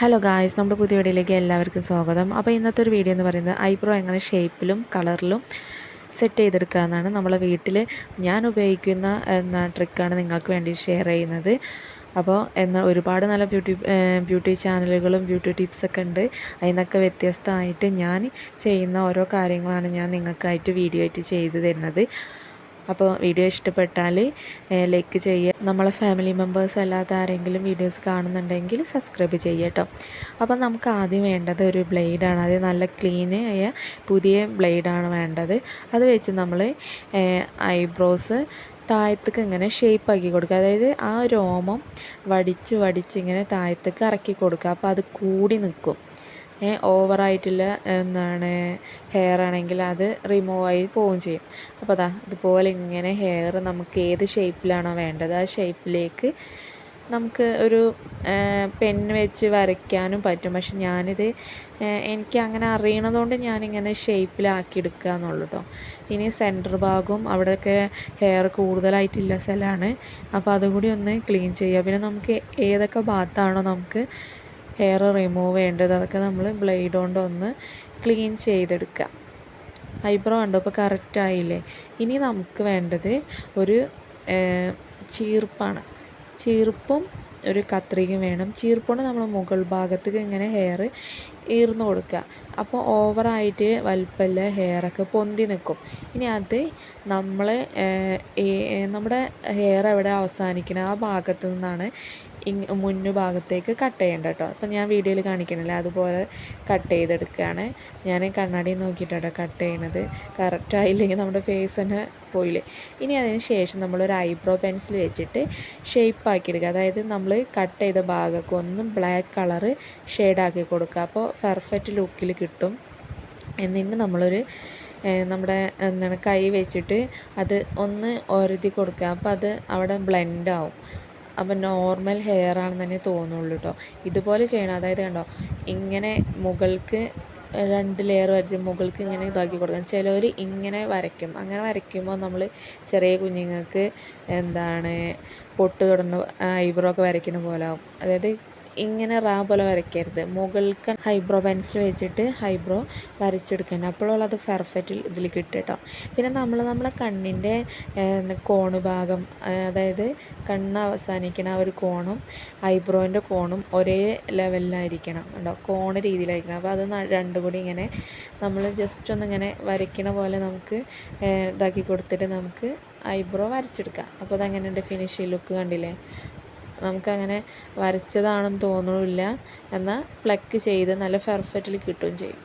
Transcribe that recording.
Hello guys നമ്മുടെ പുതിയ വീഡിയോയിലേക്ക് എല്ലാവർക്കും സ്വാഗതം. അപ്പോൾ ഇന്നത്തെ ഒരു വീഡിയോ എന്ന് പറയുന്നത് ഐബ്രോ എങ്ങനെ ഷേപ്പിലും കളറിലും സെറ്റ് ചെയ്തെടുക്കുക എന്നാണ് നമ്മളെ വീട്ടിൽ ഞാൻ ഉപയോഗിക്കുന്ന എന്ന ട്രിക്കാണ് നിങ്ങൾക്ക് വേണ്ടി ഷെയർ ചെയ്യുന്നത്. അപ്പോൾ എന്നാൽ ഒരുപാട് നല്ല ബ്യൂട്ടി ബ്യൂട്ടി ചാനലുകളും ബ്യൂട്ടി ടിപ്സൊക്കെ ഉണ്ട്. അതിനൊക്കെ വ്യത്യസ്തമായിട്ട് ഞാൻ ചെയ്യുന്ന ഓരോ കാര്യങ്ങളാണ് ഞാൻ നിങ്ങൾക്കായിട്ട് വീഡിയോ ആയിട്ട് ചെയ്തു തരുന്നത്. അപ്പോൾ വീഡിയോ ഇഷ്ടപ്പെട്ടാൽ ലൈക്ക് ചെയ്യുക. നമ്മളെ ഫാമിലി മെമ്പേഴ്സ് അല്ലാതെ ആരെങ്കിലും വീഡിയോസ് കാണുന്നുണ്ടെങ്കിൽ സബ്സ്ക്രൈബ് ചെയ്യുക കേട്ടോ. അപ്പോൾ നമുക്ക് ആദ്യം വേണ്ടത് ഒരു ബ്ലേഡാണ് അത് നല്ല ക്ലീൻ ആയ പുതിയ ബ്ലേഡാണ് വേണ്ടത്. അത് വെച്ച് നമ്മൾ ഐബ്രോസ് താഴത്തേക്ക് ഇങ്ങനെ ഷേപ്പ് ആക്കി കൊടുക്കുക. അതായത് ആ രോമം വടിച്ച് വടിച്ച് ഇങ്ങനെ താഴത്തേക്ക് ഇറക്കി കൊടുക്കുക. അപ്പോൾ അത് കൂടി നിൽക്കും. ഓവറായിട്ടുള്ള എന്താണ് ഹെയർ ആണെങ്കിൽ അത് റിമൂവ് ആയി പോവുകയും ചെയ്യും. അപ്പോൾ അതാ ഇതുപോലെ ഇങ്ങനെ ഹെയർ നമുക്ക് ഏത് ഷേപ്പിലാണോ വേണ്ടത് ആ ഷേപ്പിലേക്ക് നമുക്ക് ഒരു പെൻ വെച്ച് വരയ്ക്കാനും പറ്റും. പക്ഷെ ഞാനിത് എനിക്ക് അങ്ങനെ അറിയണതുകൊണ്ട് ഞാനിങ്ങനെ ഷേപ്പിലാക്കി എടുക്കുക എന്നുള്ളൂ കേട്ടോ ഇനി സെന്റർ ഭാഗവും അവിടെയൊക്കെ ഹെയർ കൂടുതലായിട്ടില്ല സ്ഥലമാണ്. അപ്പോൾ അതുകൂടി ഒന്ന് ക്ലീൻ ചെയ്യുക. പിന്നെ നമുക്ക് ഏതൊക്കെ ഭാഗത്താണോ നമുക്ക് ഹെയർ റിമൂവ് ചെയ്യേണ്ടത്. അതൊക്കെ നമ്മൾ ബ്ലേഡ് കൊണ്ട് ഒന്ന് ക്ലീൻ ചെയ്തെടുക്കുക ഐബ്രോ ഉണ്ടോ ഇപ്പോൾ കറക്റ്റായില്ലേ ഇനി നമുക്ക് വേണ്ടത് ഒരു ചീർപ്പാണ്. ചീർപ്പും ഒരു കത്രികയും വേണം. ചീർപ്പുകൊണ്ട് നമ്മൾ മുകൾ ഭാഗത്തേക്ക് ഇങ്ങനെ ഹെയർ ഈർന്നു കൊടുക്കുക അപ്പോൾ ഓവറായിട്ട് വലുപ്പമില്ല ഹെയറൊക്കെ പൊന്തി നിൽക്കും ഇനി അത് നമ്മൾ നമ്മുടെ ഹെയർ എവിടെ അവസാനിക്കണം? ആ ഭാഗത്തു നിന്നാണ് മുന്നു ഭാഗത്തേക്ക് കട്ട് ചെയ്യേണ്ട കേട്ടോ അപ്പം ഞാൻ വീഡിയോയിൽ കാണിക്കണില്ല? അതുപോലെ കട്ട് ചെയ്തെടുക്കുകയാണ് ഞാൻ കണ്ണാടി നോക്കിയിട്ടാണ് കട്ട് ചെയ്യണത്. കറക്റ്റായില്ലെങ്കിൽ നമ്മുടെ ഫേസ് തന്നെ പോയില്ലേ? ഇനി അതിന് ശേഷം നമ്മളൊരു ഐബ്രോ പെൻസിൽ വെച്ചിട്ട് ഷേപ്പ് ആക്കി എടുക്കുക അതായത് നമ്മൾ കട്ട് ചെയ്ത ഭാഗമൊക്കെ ഒന്ന് ബ്ലാക്ക് കളറ് ഷെയ്ഡാക്കി കൊടുക്കുക. അപ്പോൾ പെർഫെക്റ്റ് ലുക്കിൽ കിട്ടും. എന്നിട്ട് നമ്മളൊരു നമ്മുടെ എന്താണ് കൈ വെച്ചിട്ട് അത് ഒന്ന് ഒരതി കൊടുക്കുക. അപ്പോൾ അത് അവിടെ ബ്ലെൻഡ് ആവും. അപ്പം നോർമൽ ഹെയർ ആണെന്ന് തന്നെ തോന്നുള്ളൂ കേട്ടോ ഇതുപോലെ ചെയ്യണം. അതായത് കണ്ടോ ഇങ്ങനെ മുകൾക്ക് രണ്ട് ലെയർ വരച്ച് മുകൾക്ക് ഇങ്ങനെ ഇതാക്കി കൊടുക്കണം. ചിലവർ ഇങ്ങനെ വരയ്ക്കും. അങ്ങനെ വരയ്ക്കുമ്പോൾ നമ്മൾ ചെറിയ കുഞ്ഞുങ്ങൾക്ക് എന്താണ് പൊട്ട് തൊടുന്ന ഐബ്രോ ഒക്കെ വരയ്ക്കുന്ന പോലെ ആവും. അതായത് ഇങ്ങനെ റാ പോലെ വരയ്ക്കരുത്. മുകൾക്ക് ഹൈബ്രോ പെൻസിൽ വെച്ചിട്ട് ഹൈബ്രോ വരച്ചെടുക്കണം അപ്പോഴുള്ളത് പെർഫെക്റ്റ് ഇതിൽ കിട്ടും കേട്ടോ പിന്നെ നമ്മൾ നമ്മളെ കണ്ണിന്റെ കോണ് ഭാഗം അതായത് കണ്ണ് അവസാനിക്കുന്ന ഒരു കോണും ഐബ്രോന്റെ കോണും ഒരേ ലെവലിലായിരിക്കണം കേട്ടോ കോണ് രീതിയിലായിരിക്കണം. അപ്പോൾ അത് രണ്ടും കൂടി ഇങ്ങനെ നമ്മൾ ജസ്റ്റ് ഒന്നിങ്ങനെ വരയ്ക്കണ പോലെ നമുക്ക് ഇതാക്കി കൊടുത്തിട്ട് നമുക്ക് ഐബ്രോ വരച്ചെടുക്കാം. അപ്പോൾ അതങ്ങനെയുണ്ട്? ഫിനിഷിംഗ് ലുക്ക് കണ്ടില്ലേ? നമുക്കങ്ങനെ വരച്ചതാണെന്ന് തോന്നുന്നില്ല എന്നാൽ പ്ലക്ക് ചെയ്ത് നല്ല പെർഫെക്റ്റിൽ കിട്ടുകയും ചെയ്യും.